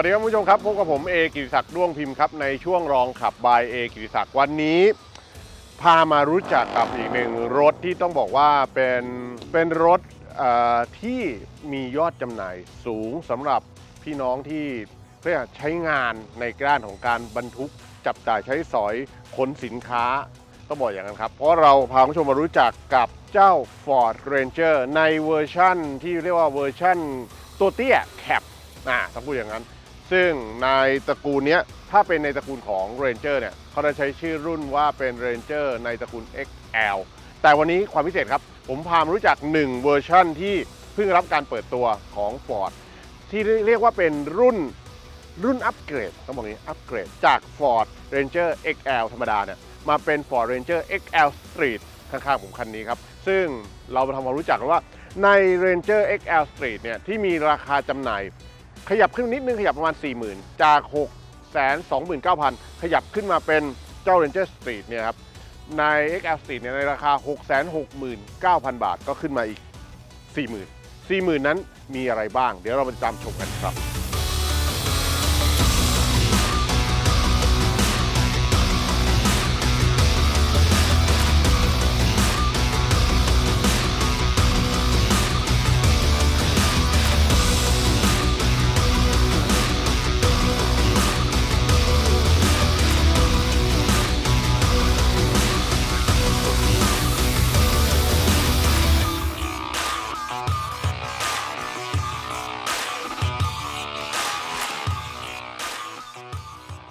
สวัสดีครับผู้ชมครับพบกับผมเอกิติศักดิ์ด้วงพิมพ์ครับในช่วงรองขับบายเอกิติศักดิ์วันนี้ พามารู้จักกับอีกหนึ่งรถที่ต้องบอกว่าเป็นเป็นรถที่มียอดจำหน่ายสูงสำหรับพี่น้องที่เรียกว่าใช้งานในด้านของการบรรทุกจับจ่ายใช้สอยขนสินค้าต้องบอกอย่างนั้นครับ เพราะเราพาผู้ชมมารู้จักกับเจ้า Ford Ranger ในเวอร์ชั่นที่เรียกว่าเวอร์ชั่นตัวเตี้ยแคปอ่าต้องพูดอย่างนั้น ซึ่งในตระกูลนี้ถ้าเป็นในตระกูลของ Ranger เนี่ยเขาจะใช้ชื่อรุ่นว่าเป็น Ranger ในตระกูล XL แต่วันนี้ความพิเศษครับ ผมพามารู้จัก 1 เวอร์ชั่นที่เพิ่งรับการเปิดตัวของ Ford ที่เรียกว่าเป็นรุ่นรุ่นอัปเกรดต้องบอกงนี้อัปเกรดจาก Ford Ranger XL ธรรมดาเนี่ยมาเป็น Ford Ranger XL Street ข้างๆผมคันนี้ครับ ซึ่งเรามาทำความรู้จักว่าใน Ranger XL Street เนี่ยที่มีราคาจำหน่าย ขยับขึ้นนิดนึงขยับประมาณ 40,000 จาก 6 2 9 0 0 0 ขยับขึ้นมาเป็นเจ้า Ranger Street เนี่ยครับใน XL Street เนี่ยในราคา 669,000 บาทก็ขึ้นมาอีก 40,000 40,000 นั้นมีอะไรบ้าง เดี๋ยวเราไปตามชมกันครับ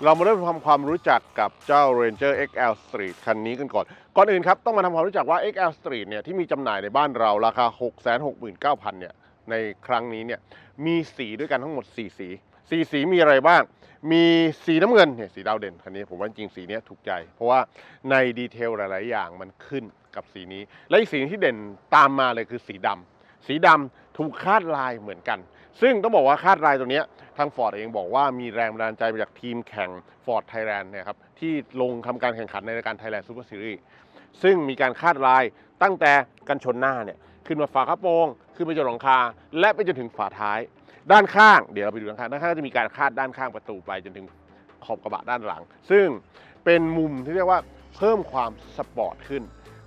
เรามาเริ่มทำความรู้จักกับเจ้า Ranger XL Street คันนี้กันก่อน ก่อนอื่นครับ ต้องมาทำความรู้จักว่า XL Street เนี่ยที่มีจำหน่ายในบ้านเราราคา 669,000เนี่ยในครั้งนี้เนี่ยมีสีด้วยกันทั้งหมด 4 สีสีสีมีอะไรบ้าง มีสีน้ำเงินเนี่ยสีดาวเด่นคันนี้ผมว่าจริงสีนี้ถูกใจ เพราะว่าในดีเทลหลาย ๆ อย่างมันขึ้นกับสีนี้ และอีกสีที่เด่นตามมาเลยคือสีดำสีดำ ถูกคาดลายเหมือนกัน ซึ่งต้องบอกว่าคาดลายตัวนี้ทาง Ford เองบอกว่ามีแรงบันดาลใจมาจากทีมแข่ง Ford Thailand เนี่ยครับที่ลงทำการแข่งขันในรายการ Thailand Super Series ซึ่งมีการคาดลายตั้งแต่กันชนหน้าเนี่ยขึ้นมาฝากระโปรงขึ้นไปจนหลังคา และไปจนถึงฝาท้าย ด้านข้าง เดี๋ยวเราไปดูด้านข้างด้านข้างจะมีการคาดด้านข้างประตูไปจนถึงขอบกระบะด้านหลัง ซึ่งเป็นมุมที่เรียกว่าเพิ่มความสปอร์ตขึ้น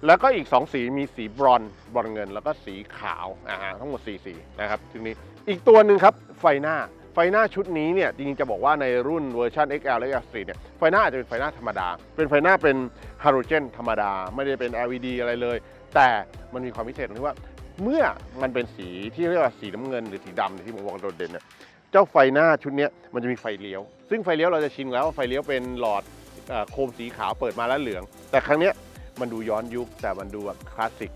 แล้วก็อีก 2 สีมีสีบรอนบรอนเงิน แล้วก็สีขาวอ่าทั้งหมด 4 สีนะครับทีนี้อีกตัวหนึ่งครับไฟหน้าไฟหน้าชุดนี้เนี่ยจริงๆจะบอกว่าในรุ่นเวอร์ชัน XL และ XLtride เนี่ยไฟหน้าอาจจะเป็นไฟหน้าธรรมดา เป็นไฟหน้าเป็นฮาโลเจนธรรมดา ไม่ได้เป็น LED อะไรเลย แต่มันมีความพิเศษตรงที่ว่า เมื่อมันเป็นสีที่เรียกว่าสีน้ำเงินหรือสีดำที่ผมบอกโดดเด่นเนี่ยเจ้าไฟหน้าชุดนี้มันจะมีไฟเลี้ยว ซึ่งไฟเลี้ยวเราจะชินแล้วว่าไฟเลี้ยวเป็นหลอดโคมสีขาวเปิดมาแล้วเหลือง แต่ครั้งนี้ มันดูย้อนยุคแต่มันดูแบบคลาสสิก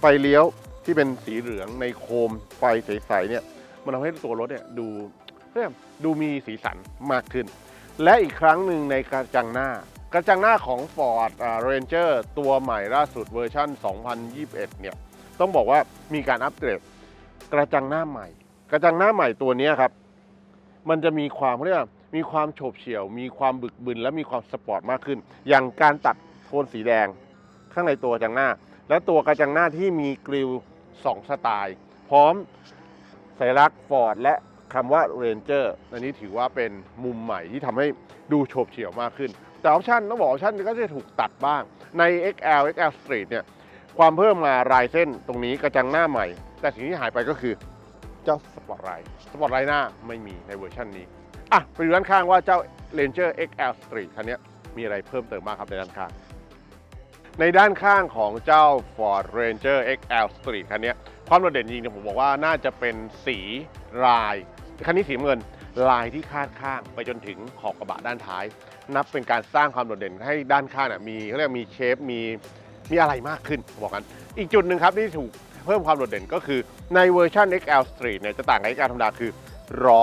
ไฟเลี้ยวที่เป็นสีเหลืองในโคมไฟใสๆเนี่ยมันทำให้ตัวรถเนี่ยดูเรียดูมีสีสันมากขึ้น และอีกครั้งหนึ่งในกระจังหน้า กระจังหน้าของ Ford Ranger ตัวใหม่ล่าสุดเวอร์ชัน2021 เนี่ยต้องบอกว่ามีการอัปเกรดกระจังหน้าใหม่ กระจังหน้าใหม่ตัวนี้ครับ มันจะมีความเขาเรียกว่ามีความโฉบเฉี่ยว มีความบึกบึนและมีความสปอร์ตมากขึ้น อย่างการตัดโทนสีแดง ข้างในตัวกระจังหน้า และตัวกระจังหน้าที่มีกริล2สไตล์ พร้อมสัญลักษณ์ฟอร์ดและคำว่า Ranger อันนี้ถือว่าเป็นมุมใหม่ที่ทำให้ดูโฉบเฉี่ยวมากขึ้น แต่ออปชั่นต้องบอกออปชันก็จะถูกตัดบ้าง ใน XL XL Street เนี่ยความเพิ่มมารายเส้นตรงนี้กระจังหน้าใหม่ แต่สิ่งที่หายไปก็คือเจ้าสปอร์ตไลท์สปอร์ตไลท์หน้าไม่มีในเวอร์ชันนี้อะไปดูด้านข้างว่าเจ้า Ranger XL Street คันนี้มีอะไรเพิ่มเติมบ้างครับในด้านข้าง ในด้านข้างของเจ้า Ford Ranger XL Street คันนี้ความโดดเด่นจริงเนี่ยผมบอกว่าน่าจะเป็นสีลาย คันนี้สีเงินลายที่คาดข้างไปจนถึงขอบกระบะด้านท้าย นับเป็นการสร้างความโดดเด่นให้ด้านข้างน่ะมีเขาเรียกมีเชฟมีมีอะไรมากขึ้นบอกกัน อีกจุดหนึ่งครับที่ถูกเพิ่มความโดดเด่นก็คือในเวอร์ชัน XL Street เนี่ยจะต่างกับ XL ธรรมดาคือล้อ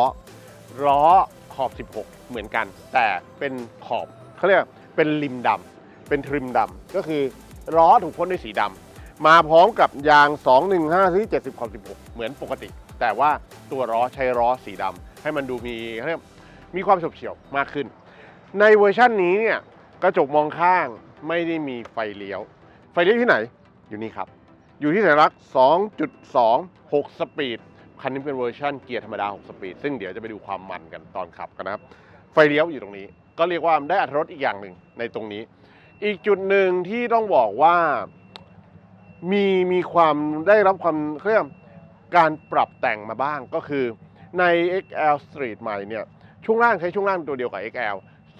ล้อขอบ 16 เหมือนกัน แต่เป็นขอบเขาเรียกเป็นริมดำ เป็นทริมดำก็คือล้อถูกพ่นด้วยสีดำมาพร้อมกับยาง 215ที่70ขอบ16 เหมือนปกติ แต่ว่าตัวล้อใช้ล้อสีดำให้มันดูมีเรียกมีความฉบเฉียวมากขึ้น ในเวอร์ชันนี้เนี่ยกระจกมองข้างไม่ได้มีไฟเลี้ยว ไฟเลี้ยวที่ไหนอยู่นี่ครับ อยู่ที่สัญลักษณ์2.2 6 สปีดคันนี้เป็นเวอร์ชันเกียร์ธรรมดา 6 สปีด ซึ่งเดี๋ยวจะไปดูความมันกันตอนขับกันนะครับ ไฟเลี้ยวอยู่ตรงนี้ ก็เรียกว่าได้อัตรถรสอีกอย่างหนึ่งในตรงนี้ อีกจุดหนึ่งที่ต้องบอกว่ามีมีความได้รับความเขาเรียกการปรับแต่งมาบ้างก็คือใน XL Street ใหม่เนี่ยช่วงล่างใช้ช่วงล่างตัวเดียวกับ XL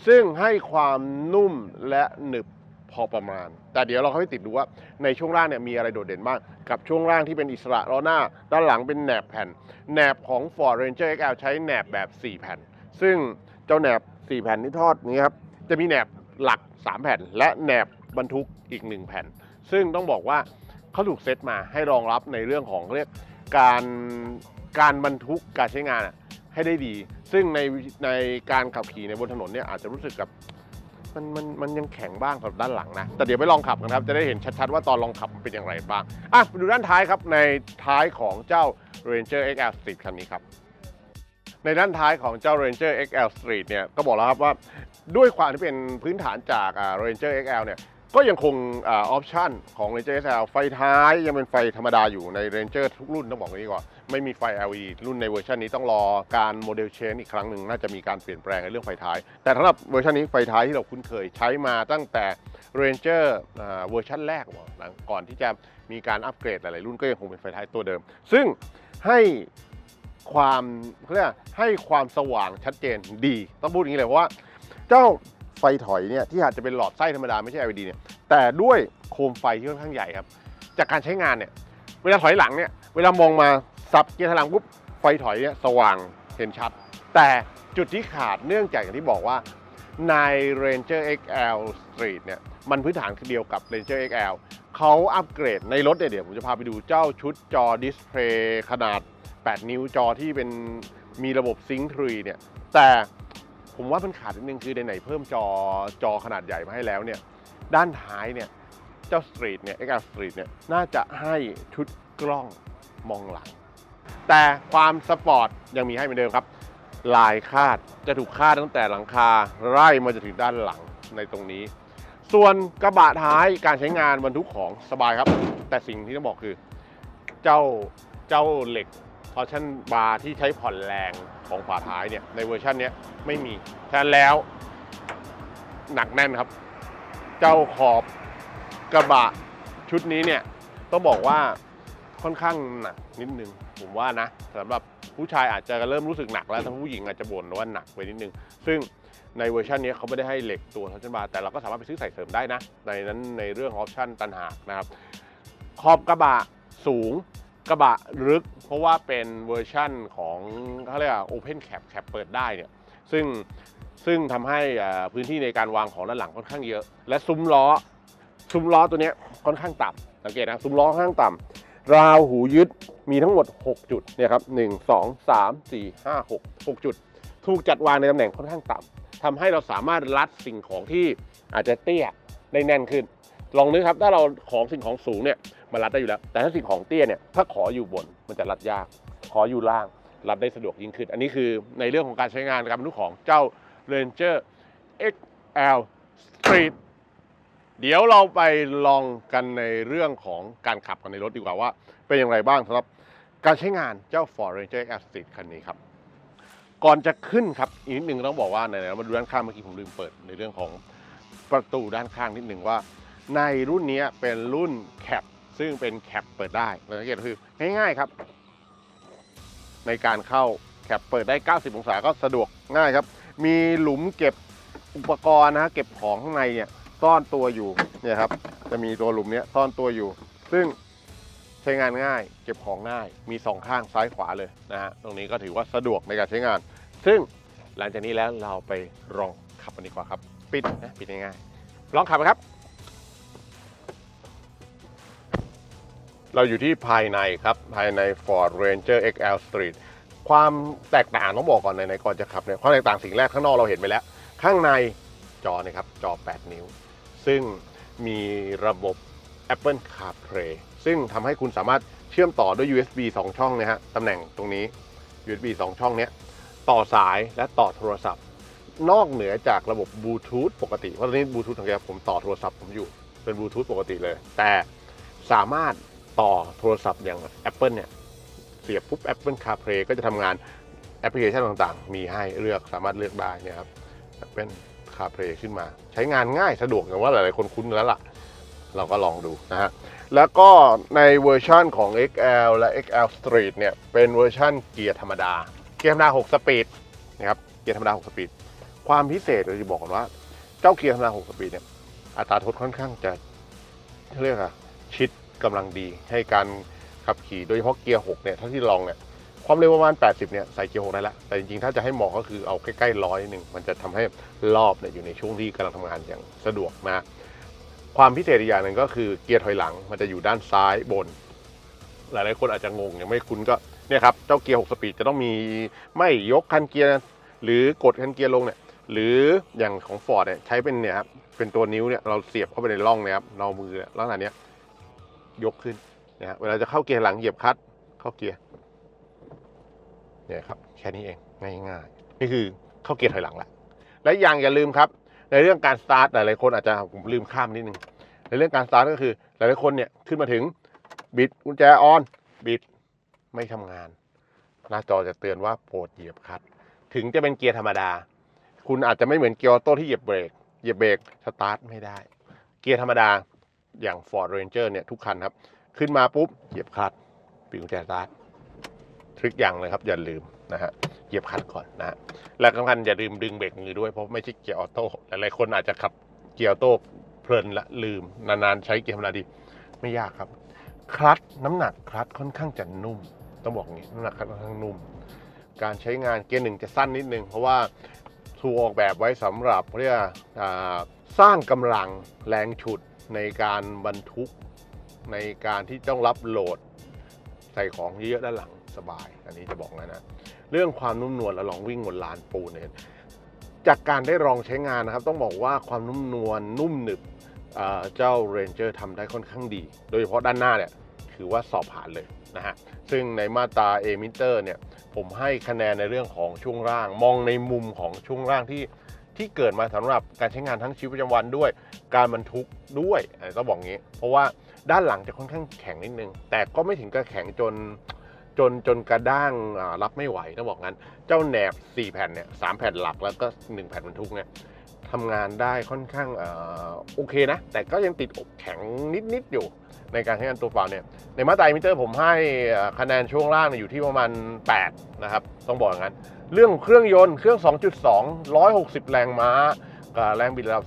ซึ่งให้ความนุ่มและหนึบพอประมาณ แต่เดี๋ยวเราเข้าไปติดดูว่าในช่วงล่างเนี่ยมีอะไรโดดเด่นบ้างกับช่วงล่างที่เป็นอิสระล้อหน้า ด้านหลังเป็นแหนบแผ่นแหนบของ Ford Ranger XL ใช้แหนบแบบ 4 แผ่น ซึ่งเจ้าแหนบ 4 แผ่นที่ทอดนี้ครับจะมีแหนบ หลัก 3 แผ่น และแหนบบรรทุกอีก 1 แผ่น ซึ่งต้องบอกว่าเขาถูกเซตมาให้รองรับในเรื่องของเรียกการการบรรทุกการใช้งานให้ได้ดี ซึ่งในในการขับขี่ในบนถนนเนี่ยอาจจะรู้สึกกับมันมันมันยังแข็งบ้างสำหรับด้านหลังนะ แต่เดี๋ยวไปลองขับกันครับ จะได้เห็นชัดๆว่าตอนลองขับมันเป็นอย่างไรบ้าง อะไปดูด้านท้ายครับ ในท้ายของเจ้า Ranger XL Street คันนี้ครับ ในด้านท้ายของเจ้า Ranger XL Street เนี่ยก็บอกแล้วครับว่าด้วยความที่เป็นพื้นฐานจาก Ranger XL เนี่ยก็ยังคงออปชันของ Ranger XL ไฟท้ายยังเป็นไฟธรรมดาอยู่ใน Ranger ทุกรุ่นต้องบอกอย่างนี้ก่อน ไม่มีไฟ LED รุ่นในเวอร์ชันนี้ต้องรอการโมเดลเชนอีกครั้งหนึ่งน่าจะมีการเปลี่ยนแปลงในเรื่องไฟท้าย แต่สำหรับเวอร์ชันนี้ไฟท้ายที่เราคุ้นเคยใช้มาตั้งแต่ Ranger อ่าเวอร์ชันแรกก่อนที่จะมีการอัปเกรดหลายๆรุ่นก็ยังคงเป็นไฟท้ายตัวเดิม ซึ่งให้ ความเขาเรียกให้ความสว่างชัดเจนดี ต้องพูดอย่างนี้เลยเพราะว่า เจ้าไฟถอยเนี่ยที่อาจจะเป็นหลอดไส้ธรรมดาไม่ใช่ LED เนี่ยแต่ด้วยโคมไฟที่ค่อนข้างใหญ่ครับ จากการใช้งานเนี่ยเวลาถอยหลังเนี่ยเวลามองมาซับเกียร์ถอยหลังปุ๊บไฟถอยเนี่ยสว่างเห็นชัด แต่จุดที่ขาดเนื่องจากอย่างที่บอกว่าใน Ranger XL Street เนี่ยมันพื้นฐานคือเดียวกับ Ranger XL เขาอัปเกรดในรถเนี่ยเดี๋ยวผมจะพาไปดูเจ้าชุดจอดิสเพลย์ขนาด 8 นิ้วจอที่เป็นมีระบบซิงค์ทรีเนี่ย แต่ผมว่ามันขาดนิดนึงคือในไหนเพิ่มจอจอขนาดใหญ่มาให้แล้วเนี่ย ด้านท้ายเนี่ย เจ้าสตรีทเนี่ย XL Street เนี่ย น่าจะให้ชุดกล้องมองหลัง แต่ความสปอร์ตยังมีให้เหมือนเดิมครับ ลายคาดจะถูกคาดตั้งแต่หลังคาไล่มาจนถึงด้านหลังในตรงนี้ ส่วนกระบะท้ายการใช้งานบรรทุกของสบายครับ แต่สิ่งที่ต้องบอกคือ เจ้าเจ้าเหล็ก อร์ชันบาร์ที่ใช้ผ่อนแรงของฝาท้ายเนี่ยในเวอร์ชันนี้ไม่มีแทนแล้วหนักแน่นครับ เจ้าขอบกระบะชุดนี้เนี่ยต้องบอกว่าค่อนข้างหนักนิดนึงผมว่านะสำหรับผู้ชายอาจจะเริ่มรู้สึกหนักแล้วแต่ผู้หญิงอาจจะบ่นว่าหนักไปนิดนึง ซึ่งในเวอร์ชันนี้เขาไม่ได้ให้เหล็กตัวทัชบาร์แต่เราก็สามารถไปซื้อใส่เสริมได้นะ ในนั้นในเรื่องออปชั่นตันหากนะครับ ขอบกระบะสูง กระบะลึกเพราะว่าเป็นเวอร์ชั่นของเขาเรียกว่า Open Cap แคปเปิดได้เนี่ยซึ่งซึ่งทำให้พื้นที่ในการวางของด้านหลังค่อนข้างเยอะ และซุ้มล้อ ซุ้มล้อตัวนี้ค่อนข้างต่ำสังเกตนะซุ้มล้อค่อนข้างต่ำราวหูยึดมีทั้งหมด 6 จุดเนี่ยครับ1 2 3 4 5 6 6จุด ถูกจัดวางในตำแหน่งค่อนข้างต่ำทำให้เราสามารถรัดสิ่งของที่อาจจะเตี้ยได้แน่นขึ้น ลองนึกครับถ้าเราของสิ่งของสูงเนี่ย มันรัดได้อยู่แล้ว แต่ถ้าสิ่งของเตี้ยเนี่ยถ้าขออยู่บนมันจะรัดยาก ขออยู่ล่างรัดได้สะดวกยิ่งขึ้น อันนี้คือในเรื่องของการใช้งานการบรรทุกของเจ้า Ranger XL Street เดี๋ยวเราไปลองกันในเรื่องของการขับกันในรถดีกว่าว่า เป็นอย่างไรบ้างสำหรับการใช้งานเจ้า Ford Ranger XL Street คันนี้ครับก่อนจะขึ้นครับอีกนิดนึงต้องบอกว่าไหนๆเรามาดูด้านข้างเมื่อกี้ผมลืมเปิดในเรื่องของประตูด้านข้างนิดหนึ่งว่า ในรุ่นนี้เป็นรุ่นแคป ซึ่งเป็นแคปเปิดได้เราสังเกตคือง่ายๆครับ ในการเข้าแคปเปิดได้ 90 องศาก็สะดวกง่ายครับ มีหลุมเก็บอุปกรณ์นะฮะเก็บของข้างในเนี่ยซ่อนตัวอยู่เนี่ยครับ จะมีตัวหลุมเนี้ยซ่อนตัวอยู่ ซึ่งใช้งานง่าย เก็บของง่าย มีสองข้างซ้ายขวาเลยนะฮะตรงนี้ก็ถือว่าสะดวกในการใช้งาน ซึ่งหลังจากนี้แล้วเราไปลองขับกันดีกว่าครับ ปิดนะปิดง่ายๆลองขับครับ เราอยู่ที่ภายในครับ ภายใน Ford Ranger XL Street ความแตกต่างต้องบอกก่อนในในก่อนจะขับเนี่ยความแตกต่างสิ่งแรกข้างนอกเราเห็นไปแล้ว ข้างในจอนะครับจอ 8 นิ้ว ซึ่งมีระบบ Apple CarPlay ซึ่งทำให้คุณสามารถเชื่อมต่อด้วย USB 2 ช่องนะฮะตำแหน่งตรงนี้ USB 2 ช่องเนี้ยต่อสายและต่อโทรศัพท์ นอกเหนือจากระบบบลูทูธปกติเพราะตอนนี้บลูทูธของแกผมต่อโทรศัพท์ผมอยู่เป็นบลูทูธปกติเลย แต่สามารถ ต่อโทรศัพท์อย่าง Apple เนี่ย เสียบปุ๊บ Apple CarPlay ก็จะทำงานแอปพลิเคชันต่างๆ มีให้เลือกสามารถเลือกได้นี่ครับ Apple CarPlay ขึ้นมา ใช้งานง่ายสะดวกอย่างว่าหลายๆคนคุ้นแล้วล่ะ เราก็ลองดูนะฮะ แล้วก็ในเวอร์ชันของ XL และ XL Street เนี่ย เป็นเวอร์ชันเกียร์ธรรมดา เกียร์ธรรมดา 6 สปีดนะครับเกียร์ธรรมดา 6 สปีด ความพิเศษเราจะบอกก่อนว่า เจ้าเกียร์ธรรมดา 6 สปีดเนี่ยอัตราทดค่อนข้างจะเรียกอะชิด กำลังดี ให้การขับขี่โดยเฉพาะเกียร์6เนี่ยเท่าที่ลองเนี่ยความเร็วประมาณ 80 เนี่ยใส่เกียร์6ได้แล้วแต่จริงๆ ถ้าจะให้เหมาะก็คือเอาใกล้ๆร้อยหนึ่งมันจะทำให้รอบเนี่ยอยู่ในช่วงที่กำลังทำงานอย่างสะดวกนะความพิเศษอีกอย่างหนึ่งก็คือเกียร์ถอยหลังมันจะอยู่ด้านซ้ายบน หลายๆคนอาจจะงงยังไม่คุ้นก็เนี่ยครับเจ้าเกียร์ 6 สปีดจะต้องมีไม่ยกคันเกียร์หรือกดคันเกียร์ลงเนี่ยหรืออย่างของฟอร์ดเนี่ยใช้เป็นเนี่ยครับเป็นตัวนิ้วเนี่ยเราเสียบเข้าไปในร่องนี่ยครับเรามือลักษณะเนี้ย ยกขึ้นนะฮะเวลาจะเข้าเกียร์หลังเหยียบคัตเข้าเกียร์เนี่ยครับแค่นี้เองง่ายๆนี่คือเข้าเกียร์ถอยหลังแหละและอย่างอย่าลืมครับ ในเรื่องการสตาร์ทหลายๆคนอาจจะผมลืมข้ามนิดนึงในเรื่องการสตาร์ทก็คือ หลายๆคนเนี่ยขึ้นมาถึงบิดกุญแจออนบิดไม่ทำงาน หน้าจอจะเตือนว่าโปรดเหยียบคัตถึงจะเป็นเกียร์ธรรมดา คุณอาจจะไม่เหมือนเกียร์ออโต้ที่เหยียบเบรกเหยียบเบรกสตาร์ทไม่ได้ เกียร์ธรรมดา อย่าง Ford Ranger เนี่ยทุกคันครับ ขึ้นมาปุ๊บเหยียบคลัตช์ปิดกุญแจสตาร์ททริคอย่างเลยครับ อย่าลืมนะฮะเหยียบคลัตช์ก่อนนะฮะและสำคัญอย่าลืมดึงเบรกมือด้วยเพราะไม่ใช่เกียร์ออโต้หลายๆคนอาจจะขับเกียร์ออโต้เพลินละลืม นานๆ ใช้เกียร์ธรรมดาดีไม่ยากครับ คลัตช์น้ำหนักคลัตช์ค่อนข้างจะนุ่ม ต้องบอกงี้น้ำหนักคลัตช์ค่อนข้างนุ่ม การใช้งานเกียร์หนึ่งจะสั้นนิดนึงเพราะว่าถูกออกแบบไว้สำหรับเรียกว่อสร้างกำลังแรงฉุด ในการบรรทุกในการที่ต้องรับโหลดใส่ของเยอะๆด้านหลังสบาย อันนี้จะบอกนะนะ เรื่องความนุ่มนวลและลองวิ่งบนลานปูนเนี่ยจากการได้ลองใช้งานนะครับ ต้องบอกว่าความนุ่มนวลนุ่มหนึบเเจ้า Ranger ทำได้ค่อนข้างดี โดยเฉพาะด้านหน้าเนี่ยถือว่าสอบผ่านเลยนะฮะ ซึ่งในมาตรา a m i t e r เนี่ยผมให้คะแนนในเรื่องของช่วงล่าง มองในมุมของช่วงล่างที่ ที่เกิดมาสำหรับการใช้งานทั้งชีวิตประจำวันด้วย การบรรทุกด้วยต้องบอกงี้ เพราะว่าด้านหลังจะค่อนข้างแข็งนิดนึง แต่ก็ไม่ถึงกับแข็งจนจนจนกระด้างรับไม่ไหวต้องบอกงั้น เจ้าแหนบ 4 แผ่นเนี่ยสามแผ่นหลักแล้วก็ 1 แผ่นบรรทุกเนี่ยทำงานได้ค่อนข้างอโอเคนะ แต่ก็ยังติดอกแข็งนิด ๆ อยู่ในการใช้งานตัวเปล่าเนี่ยในมาตรามิเตอร์ผมให้คะแนนช่วงล่างอยู่ที่ประมาณ 8 นะครับ ต้องบอกอย่างนั้น เรื่องเครื่องยนต์เครื่อง 2.2 160 แรงม้ากับแรงบิดระดับ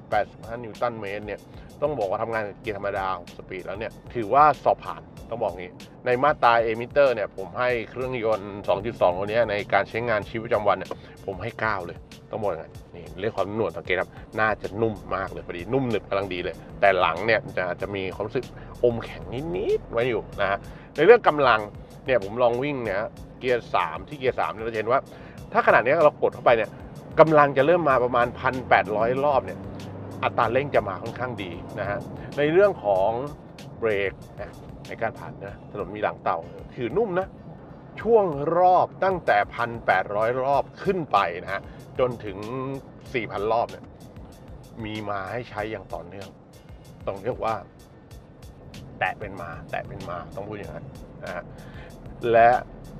385 นิวตันเมตรเนี่ยต้องบอกว่าทำงานกับเกียร์ธรรมดาสปีดแล้วเนี่ยถือว่าสอบผ่านต้องบอกงี้ ในมาตราเอมิเตอร์เนี่ยผมให้เครื่องยนต์ 2.2 ตัวนี้ในการใช้งานชีวิตประจำวันเนี่ยผมให้ 9 เลย ต้องบอกอย่างนั้นนี่เรื่องความนุ่มนวลสังเกตครับน่าจะนุ่มมากเลยพอดีนุ่มหนึบกำลังดีเลย แต่หลังเนี่ยจะจะมีความรู้สึกอมแข็งนิดๆไว้อยู่นะฮะในเรื่องกำลังเนี่ยผมลองวิ่งเนี่ย เกียร์ 3 ที่เกียร์3เนี่ยเราจะเห็นว่า ถ้าขนาดนี้เรากดเข้าไปเนี่ยกำลังจะเริ่มมาประมาณ 1,800 รอบเนี่ยอัตราเร่งจะมาค่อนข้างดีนะฮะในเรื่องของเบรกนะในการผ่านนะถนนมีหลังเต่าถือนุ่มนะช่วงรอบตั้งแต่ 1,800 รอบขึ้นไปนะฮะจนถึง 4,000 รอบเนี่ยมีมาให้ใช้อย่างต่อเนื่องต้องเรียกว่า แตะเป็นมา แตะเป็นมาต้องพูดอย่างนั้นนะฮะและ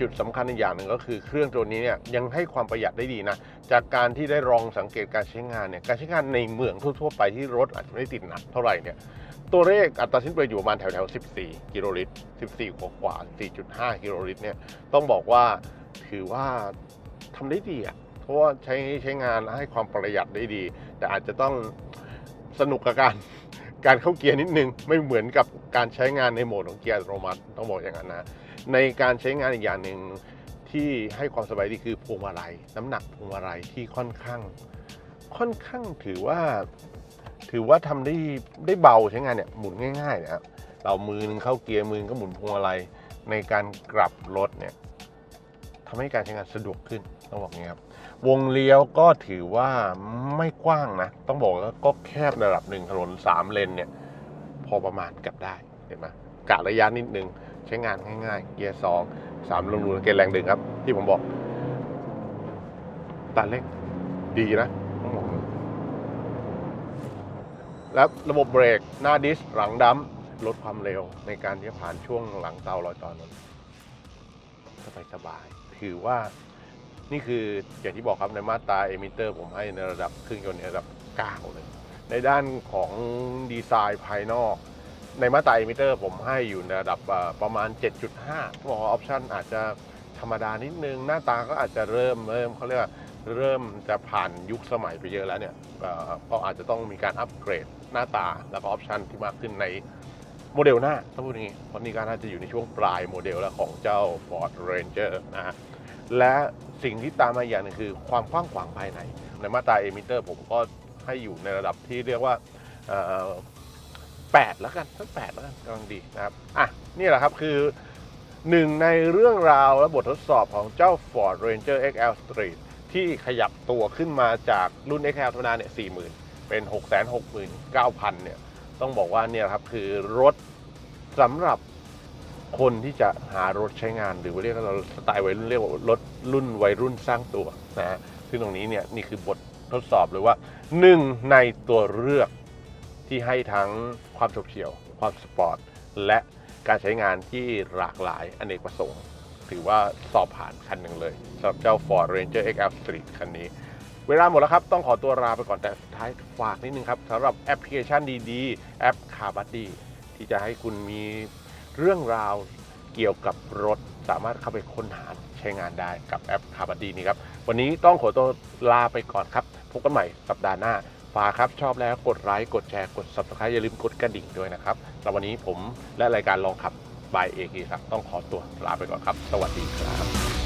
จุดสำคัญอีกอย่างหนึ่งก็คือเครื่องตัวนี้เนี่ยยังให้ความประหยัดได้ดีนะ จากการที่ได้ลองสังเกตการใช้งานเนี่ยการใช้งานในเมืองทั่วๆไปที่รถอาจจะไม่ติดหนักเท่าไหร่เนี่ยตัวเลขอัตราสิ้นเปลืองอยู่ประมาณแถวๆ 14 กิโลลิตร 14 กว่ากว่า 4.5 กิโลลิตรเนี่ยต้องบอกว่าถือว่าทำได้ดีอะเพราะว่าใช้ใช้งานให้ความประหยัดได้ดี แต่อาจจะต้องสนุกกับการการเข้าเกียร์นิดนึง ไม่เหมือนกับการใช้งานในโหมดของเกียร์อัตโนมัติต้องบอกอย่างนั้นนะ ในการใช้งานอีกอย่างหนึ่งที่ให้ความสบายดีคือพวงมาลัยน้ำหนักพวงมาลัยที่ค่อนข้าง ค่อนข้างถือว่า ถือว่าทำได้ได้เบาใช้งานเนี่ยหมุนง่ายๆนะครับเรามือหนึงเข้าเกียร์มือนึงก็หมุนพวงมาลัยในการกลับรถเนี่ยทำให้การใช้งานสะดวกขึ้นต้องบอกงี้ครับวงเลี้ยวก็ถือว่าไม่กว้างนะ ต้องบอกว่าก็แคบระดับหนึ่งถนนสามเลนเนี่ย พอประมาณกลับได้เห็นไหมกะระยะนิดนึง ใช้งานง่ายๆ เกียร์สองสามลงรูนเกียร์แรงดึงครับ ที่ผมบอกตัดเล็กดีนะต้องบอกแล้วระบบเบรกหน้าดิสหลังดัมลดความเร็วในการที่ผ่านช่วงหลังเตาลอยตอนนั้นสบายๆถือว่านี่คืออย่างที่บอกครับในมาตราเอมิเตอร์ผมให้ในระดับเครื่องยนต์ในระดับ 9 เลย ในด้านของดีไซน์ภายนอก ในมาตราเอมิเตอร์ผมให้อยู่ในระดับประมาณ 7.5บอกว่าออปชันอาจจะธรรมดานิดนึง หน้าตาก็อาจจะเริ่มเริ่มเขาเรียกว่าเริ่มจะผ่านยุคสมัยไปเยอะแล้วเนี่ยเอ่อก็อาจจะต้องมีการอัปเกรดหน้าตาแล้วก็ออปชันที่มากขึ้นในโมเดลหน้าต้องพูดอย่างนี้เพราะนี่ก็น่าจะอยู่ในช่วงปลายโมเดลแล้วของเจ้า Ford Ranger นะฮะและสิ่งที่ตามมาอย่างหนึงคือความกว้างขวางภายใน ในมาตราเอมิเตอร์ผมก็ให้อยู่ในระดับที่เรียกว่า เอ่อแปดแล้วกันสักแปดแล้วกันกำลังดีนะครับอะนี่แหละครับคือหนึ่งในเรื่องราวและบททดสอบของเจ้า Ford Ranger XL Street ที่ขยับตัวขึ้นมาจากรุ่น XL ธรรมดาเนี่ย40,000 เป็น 669,000 เนี่ย ต้องบอกว่าเนี่ยครับคือรถสำหรับคนที่จะหารถใช้งานหรือว่าเรียกเราสไตล์วัยรุ่นเรียกว่ารถรุ่นวัยรุ่นสร้างตัวนะฮะซึ่งตรงนี้เนี่ยนี่คือบททดสอบเลยว่าหนึ่งในตัวเลือก ที่ให้ทั้งความฉกเฉี่ยว ความสปอร์ต และการใช้งานที่หลากหลายอเนกประสงค์ ถือว่าสอบผ่านคันหนึ่งเลยสำหรับเจ้า Ford Ranger XL Street คันนี้ เวลาหมดแล้วครับ ต้องขอตัวลาไปก่อนแต่สุดท้ายฝากนิดนึงครับสำหรับแอปพลิเคชันดีๆ แอป Car Buddy ที่จะให้คุณมีเรื่องราวเกี่ยวกับรถสามารถเข้าไปค้นหาใช้งานได้กับแอป Car Buddy นี้ครับ วันนี้ต้องขอตัวลาไปก่อนครับ พบกันใหม่สัปดาห์หน้า ฝากครับชอบแล้วกดไลค์กดแชร์กด Subscribe อย่าลืมกดกระดิ่งด้วยนะครับสำหรับวันนี้ผมและรายการลองขับบายเอกีครับต้องขอตัวลาไปก่อนครับ สวัสดีครับ